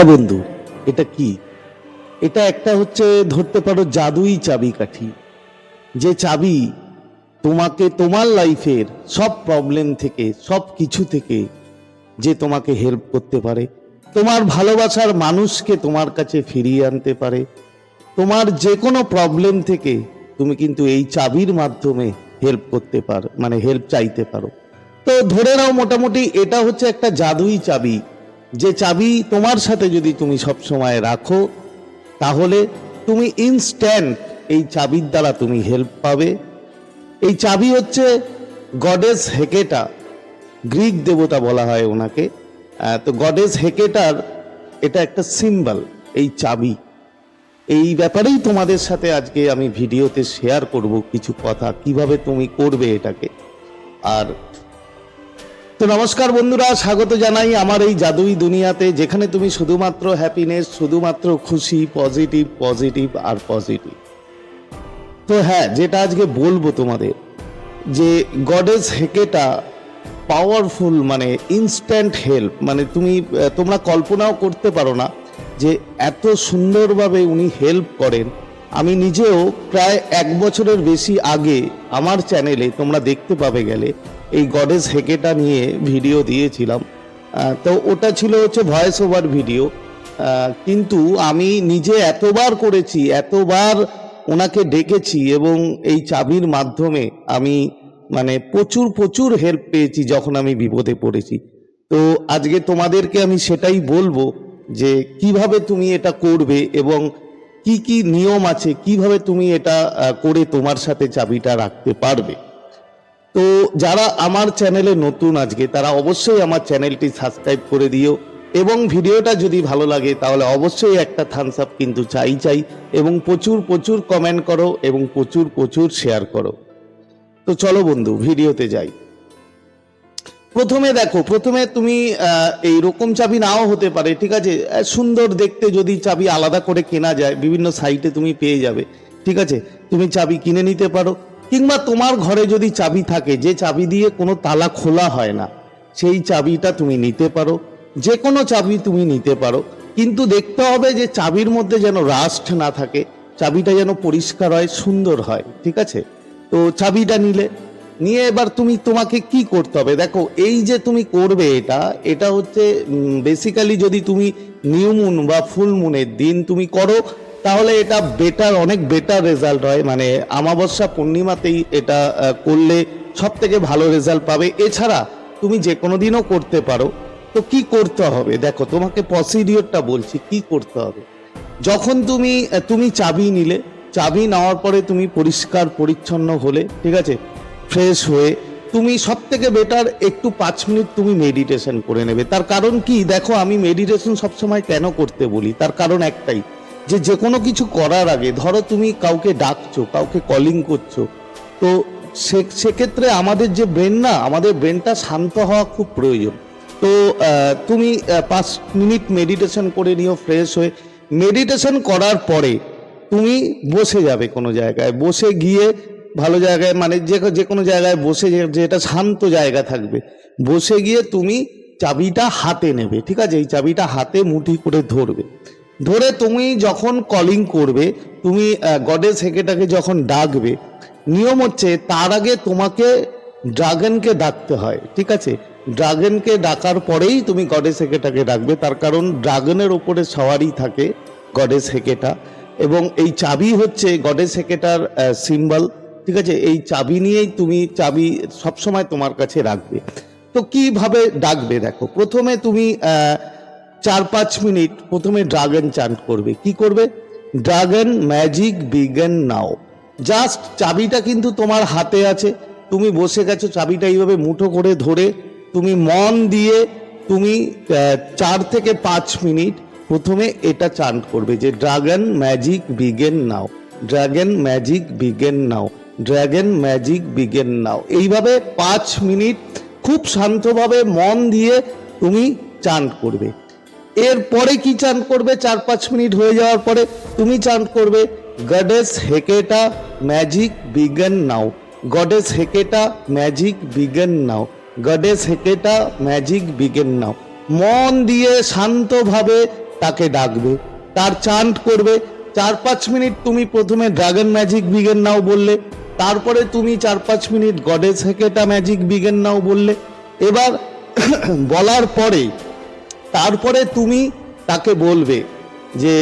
হ্যাঁ বন্ধু, এটা কি? এটা একটা হচ্ছে ধরতে পারো জাদুই চাবিকাঠি যে চাবি তোমাকে তোমার লাইফের সব প্রবলেম থেকে, সব কিছু থেকে যে তোমাকে হেল্প করতে পারে। তোমার ভালোবাসার মানুষকে তোমার কাছে ফিরিয়ে আনতে পারে। তোমার যে কোনো প্রবলেম থেকে তুমি কিন্তু এই চাবির মাধ্যমে হেল্প করতে পারো মানে হেল্প চাইতে পারো। তো ধরে নাও মোটামুটি এটা হচ্ছে একটা জাদুই চাবি। যে চাবি তোমার সাথে যদি তুমি সব সময় রাখো, তাহলে তুমি ইনস্ট্যান্ট এই চাবির দ্বারা তুমি হেল্প পাবে। এই চাবি হচ্ছে গডেস হেকেটা গ্রিক দেবতা বলা হয় ওনাকে। তো গডেস হেকেটার এটা একটা সিম্বল এই চাবি। এই ব্যাপারেই তোমাদের সাথে আজকে আমি ভিডিওতে শেয়ার করব কিছু কথা, কীভাবে তুমি করবে এটাকে। আর তো নমস্কার বন্ধুরা, স্বাগত জানাই আমার এই জাদুই দুনিয়াতে, যেখানে তুমি শুধুমাত্র হ্যাপিনেস শুধুমাত্র খুশি পজিটিভ পজিটিভ আর পজিটিভ তো হ্যাঁ যেটা আজকে বলব তোমাদের, যে গডেজ হেকেটা পাওয়ারফুল মানে ইনস্ট্যান্ট হেল্প মানে তুমি তোমরা কল্পনাও করতে পারো না যে এত সুন্দরভাবে উনি হেল্প করেন। আমি নিজেও প্রায় এক বছরের বেশি আগে আমার চ্যানেলে তোমরা দেখতে পাবে গেলে এই গডেস হেকেটা নিয়ে ভিডিও দিয়েছিলাম। তো ওটা ছিল হচ্ছে ভয়েস ওভার ভিডিও কিন্তু আমি নিজে এতবার করেছি, এতবার ওনাকে ডেকেছি এবং এই চাবির মাধ্যমে আমি মানে প্রচুর প্রচুর হেল্প পেয়েছি যখন আমি বিপদে পড়েছি। তো আজকে তোমাদেরকে আমি সেটাই বলব যে কীভাবে তুমি এটা করবে এবং কি কি নিয়ম আছে, কীভাবে তুমি এটা করে তোমার সাথে চাবিটা রাখতে পারবে। তো যারা আমার চ্যানেলে নতুন আজকে, তারা অবশ্যই আমার চ্যানেলটি সাবস্ক্রাইব করে দিও এবং ভিডিওটা যদি ভালো লাগে, তাহলে অবশ্যই একটা থামস আপ কিন্তু চাই চাই এবং প্রচুর প্রচুর কমেন্ট করো এবং প্রচুর প্রচুর শেয়ার করো। তো চলো বন্ধু, ভিডিওতে যাই। প্রথমে দেখো, প্রথমে তুমি এই রকম চাবি নাও হতে পারে, ঠিক আছে? সুন্দর দেখতে যদি চাবি আলাদা করে কেনা যায়, বিভিন্ন সাইটে তুমি পেয়ে যাবে, ঠিক আছে? তুমি চাবি কিনে নিতে পারো। কিংবা তোমার ঘরে যদি চাবি থাকে, যে চাবি দিয়ে কোনো তালা খোলা হয় না, সেই চাবিটা তুমি নিতে পারো যে কোনো চাবি তুমি নিতে পারো, কিন্তু দেখতে হবে যে চাবির মধ্যে যেন রাস্ট না থাকে, চাবিটা যেন পরিষ্কার হয়, সুন্দর হয়, ঠিক আছে? তো চাবিটা নিলে, নিয়ে এবার তুমি তোমাকে কি করতে হবে? দেখো, এই যে তুমি করবে এটা এটা হচ্ছে বেসিক্যালি যদি তুমি নিউ মুন বা ফুল মুনের দিন তুমি করো তাহলে এটা বেটার অনেক বেটার রেজাল্ট হয়। মানে আমাবস্যা পূর্ণিমাতেই এটা করলে সব থেকে ভালো রেজাল্ট পাবে। এছাড়া তুমি যে কোনো দিনও করতে পারো। তো কি করতে হবে? দেখো, তোমাকে প্রসিডিওরটা বলছি, কি করতে হবে? যখন তুমি তুমি চাবি নিলে, চাবি নেওয়ার পরে তুমি পরিষ্কার, পরিচ্ছন্ন হলে, ঠিক আছে? ফ্রেশ হয়ে তুমি সব থেকে বেটার একটু পাঁচ মিনিট তুমি মেডিটেশন করে নেবে। তার কারণ কি? দেখো, আমি মেডিটেশন সবসময় কেন করতে বলি? তার কারণ একটাই যে যে কোনো কিছু করার আগে, ধরো তুমি কাউকে ডাকছো, কাউকে কলিং করছ, তো সে, সেক্ষেত্রে আমাদের যে ব্রেন না, আমাদের ব্রেনটা শান্ত হওয়া খুব প্রয়োজন। তো তুমি পাঁচ মিনিট মেডিটেশন করে নিও ফ্রেশ হয়ে। মেডিটেশন করার পরে তুমি বসে যাবে কোনো জায়গায়। বসে গিয়ে ভালো জায়গায় মানে যে যে কোনো জায়গায় বসে যেটা শান্ত জায়গা থাকবে। বসে গিয়ে তুমি চাবিটা হাতে নেবে, ঠিক আছে? এই চাবিটা হাতে মুঠি করে ধরবে। ধরে তুমি যখন কলিং করবে, তুমি গডেস হেকেটাকে যখন ডাকবে, নিয়ম হচ্ছে তার আগে তোমাকে ড্রাগনকে ডাকতে হয়, ঠিক আছে? ড্রাগনকে ডাকার পরেই তুমি গডেস হেকেটাকে ডাকবে, তার কারণ ড্রাগনের ওপরে সওয়ারি থাকে গডেস হেকেটা এবং এই চাবি হচ্ছে গডেস হেকেটার সিম্বল ঠিক আছে? এই চাবি নিয়েই তুমি চাবি সবসময় তোমার কাছে রাখবে। তো কীভাবে ডাকবে দেখো? প্রথমে তুমি চার পাঁচ মিনিট প্রথমে ড্রাগন চান্ট করবে। কি করবে? ড্রাগন ম্যাজিক বিজ্ঞান নাও। জাস্ট চাবিটা কিন্তু তোমার হাতে আছে। তুমি বসে গেছো, চাবিটা এইভাবে মুঠো করে ধরে তুমি মন দিয়ে তুমি চার থেকে পাঁচ মিনিট প্রথমে এটা চান্ট করবে যে dragon magic begin now. Dragon magic begin now. Dragon magic begin now. এইভাবে পাঁচ মিনিট খুব শান্তভাবে মন দিয়ে তুমি চান্ট করবে। এরপরে কি চান করবে? চার পাঁচ মিনিট হয়ে যাওয়ার পরে তুমি চান করবে গডেস হেকেটা ম্যাজিক বিজ্ঞান নাও গডেস হেকেটা ম্যাজিক বিজ্ঞান নাও গডেস হেকেটা ম্যাজিক বিগন নাও মন দিয়ে শান্তভাবে তাকে ডাকবে। তার চান্ট করবে। চার পাঁচ মিনিট তুমি প্রথমে ড্রাগন ম্যাজিক বিগেন নাও বললে। তারপরে তুমি চার পাঁচ minute goddess Hecate magic begin now বললে। এবার বলার পরে তারপরে তুমি তাকে বলবে যে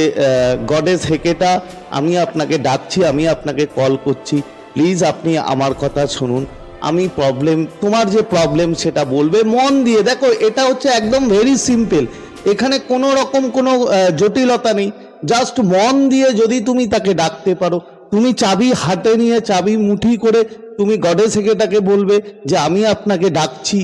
গডেস হেকেটা, আমি আপনাকে ডাকছি, আমি আপনাকে কল করছি। প্লিজ আপনি আমার কথা শুনুন। আমি প্রবলেম, তোমার যে প্রবলেম সেটা বলবে, মন দিয়ে। দেখো, এটা হচ্ছে একদম ভেরি সিম্পল এখানে কোনো রকম কোনো জটিলতা নেই। জাস্ট মন দিয়ে যদি তুমি তাকে ডাকতে পারো, তুমি চাবি হাতে নিয়ে চাবি মুঠি করে তুমি গডেস হেকেটাকে বলবে যে, আমি আপনাকে ডাকছি,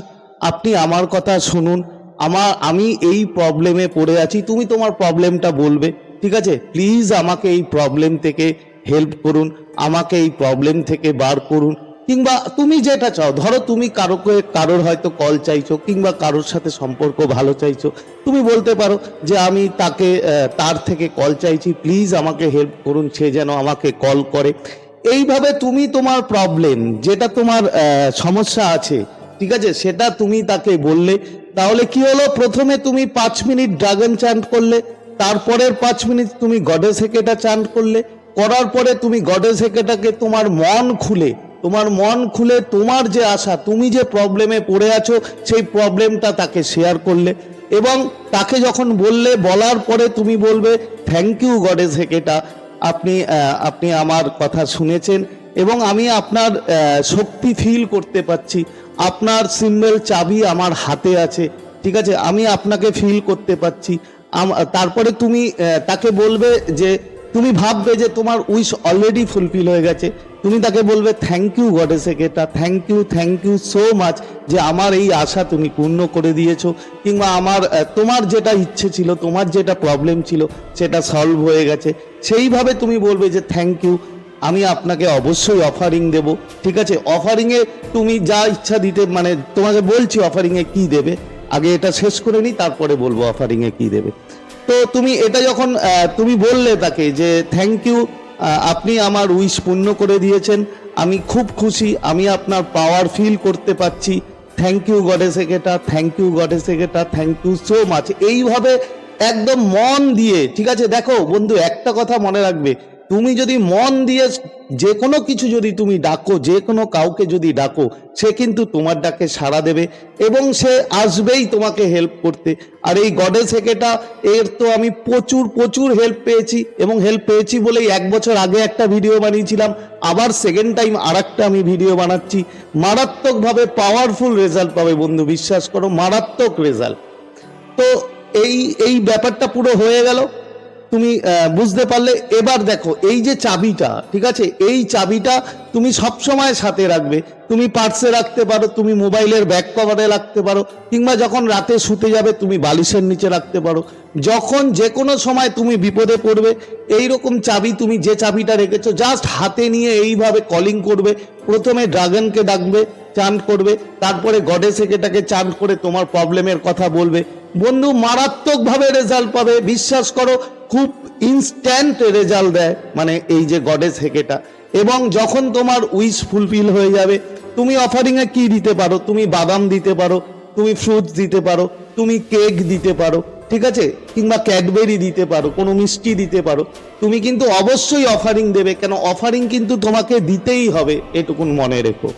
আপনি আমার কথা শুনুন। আমার, আমি এই প্রবলেমে পড়ে আছি, তুমি তোমার প্রবলেমটা বলবে, ঠিক আছে? প্লিজ আমাকে এই প্রবলেম থেকে হেল্প করুন, আমাকে এই প্রবলেম থেকে বার করুন, কিংবা তুমি যেটা চাও, ধরো তুমি কারোকে, কারোর হয়তো কল চাইছো, কিংবা কারোর সাথে সম্পর্ক ভালো চাইছো, তুমি বলতে পারো যে আমি তাকে তার থেকে কল চাইছি প্লিজ আমাকে হেল্প করুন, সে যেন আমাকে কল করে। এইভাবে তুমি তোমার প্রবলেম যেটা তোমার সমস্যা আছে, ঠিক আছে? সেটা তুমি তাকে বললে তাহলে কি হলো? প্রথমে তুমি পাঁচ মিনিট ড্রাগন চান্ট করলে, তারপরের পাঁচ মিনিট তুমি গডেস হেকেটা চান্ট করলে, করার পরে তুমি গডেস হেকেটাকে তোমার মন খুলে, তোমার মন খুলে তোমার যে আশা, তুমি যে প্রবলেমে পড়ে আছো, সেই প্রবলেমটা তাকে শেয়ার করলে। এবং তাকে যখন বললে, বলার পরে তুমি বলবে থ্যাংক ইউ গডেস হেকেটা, আপনি আপনি আমার কথা শুনেছেন। এবং আমি আপনার শক্তি ফিল করতে পাচ্ছি। আপনার সিম্বল চাবি আমার হাতে আছে, ঠিক আছে? আমি আপনাকে ফিল করতে পাচ্ছি। তারপরে তুমি তাকে বলবে যে, তুমি ভাববে যে তোমার উইশ অলরেডি ফুলফিল হয়ে গেছে। তুমি তাকে বলবে thank you goddess Hecate thank you thank you so much যে আমার এই আশা তুমি পূর্ণ করে দিয়েছ। কিংবা আমার তোমার যেটা ইচ্ছে ছিল, তোমার যেটা প্রবলেম ছিল, সেটা সলভ হয়ে গেছে। সেইভাবে তুমি বলবে যে থ্যাংক ইউ আমি আপনাকে অবশ্যই অফারিং দেব, ঠিক আছে? অফারিংয়ে তুমি যা ইচ্ছা দিতে মানে তোমাকে বলছি অফারিংয়ে কি দেবে। আগে এটা শেষ করে নিই তারপরে বলব অফারিংয়ে কি দেবে। তো তুমি এটা যখন তুমি বললে তাকে যে থ্যাংক ইউ আপনি আমার উইশ পূর্ণ করে দিয়েছেন। আমি খুব খুশি, আমি আপনার পাওয়ার ফিল করতে পারছি। Thank you goddess Hecate thank you goddess Hecate thank you so much এইভাবে একদম মন দিয়ে, ঠিক আছে? দেখো বন্ধু, একটা কথা মনে রাখবে। তুমি যদি মন দিয়ে যে কোনো কিছু যদি তুমি ডাকো, যে কোনো কাউকে যদি ডাকো, সে কিন্তু তোমার ডাকে সাড়া দেবে এবং সে আসবেই তোমাকে হেল্প করতে। আর এই গডেস হেকেটা এর তো আমি প্রচুর প্রচুর হেল্প পেয়েছি এবং হেল্প পেয়েছি বলেই এক বছর আগে একটা ভিডিও বানিয়েছিলাম, আবার সেকেন্ড টাইম আর আমি ভিডিও বানাচ্ছি। মারাত্মকভাবে পাওয়ারফুল রেজাল্ট পাবে বন্ধু, বিশ্বাস করো, মারাত্মক রেজাল্ট তো এই এই ব্যাপারটা পুরো হয়ে গেল। তুমি বুঝতে পারলে, এবার দেখো, এই যে চাবিটা, ঠিক আছে? এই চাবিটা তুমি সব সময় সাথে রাখবে। তুমি পার্সে রাখতে পারো, তুমি মোবাইলের ব্যাক কভারে রাখতে পারো, কিংবা যখন রাতে শুতে যাবে, তুমি বালিশের নিচে রাখতে পারো। যখন যে কোনো সময় তুমি বিপদে পড়বে এই রকম চাবি তুমি যে চাবিটা রেখেছো জাস্ট হাতে নিয়ে এইভাবে কলিং করবে। প্রথমে ড্রাগনকে ডাকবে চান্ট করবে, তারপরে গডেস এটাকে চান্ট করে তোমার প্রবলেমের কথা বলবে। বন্ধু, মারাত্মকভাবে রেজাল্ট পাবে। বিশ্বাস করো খুব ইনস্ট্যান্ট রেজাল্ট দেয় মানে এই যে গডেস হেকেটা। এবং যখন তোমার উইশ ফুলফিল হয়ে যাবে, তুমি অফারিংয়ে কি দিতে পারো? তুমি বাদাম দিতে পারো, তুমি ফ্রুটস দিতে পারো, তুমি কেক দিতে পারো, ঠিক আছে? কিংবা ক্যাডবেরি দিতে পারো, কোনো মিষ্টি দিতে পারো। তুমি কিন্তু অবশ্যই অফারিং দেবে, কেন অফারিং কিন্তু তোমাকে দিতেই হবে, এটুকুন মনে রেখো।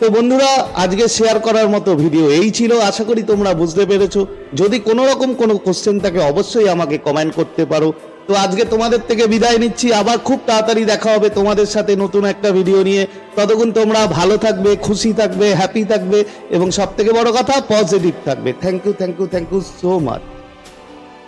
তো বন্ধুরা, আজকে শেয়ার করার মতো ভিডিও এই ছিল। আশা করি তোমরা বুঝতে পেরেছ। যদি কোনো রকম কোনো কোশ্চেন থাকে, অবশ্যই আমাকে কমেন্ট করতে পারো। তো আজকে তোমাদের থেকে বিদায় নিচ্ছি। আবার খুব তাড়াতাড়ি দেখা হবে তোমাদের সাথে নতুন একটা ভিডিও নিয়ে। ততক্ষণ তোমরা ভালো থাকবে, খুশি থাকবে হ্যাপি থাকবে এবং সব থেকে বড় কথা পজিটিভ থাকবে। Thank you thank you thank you so much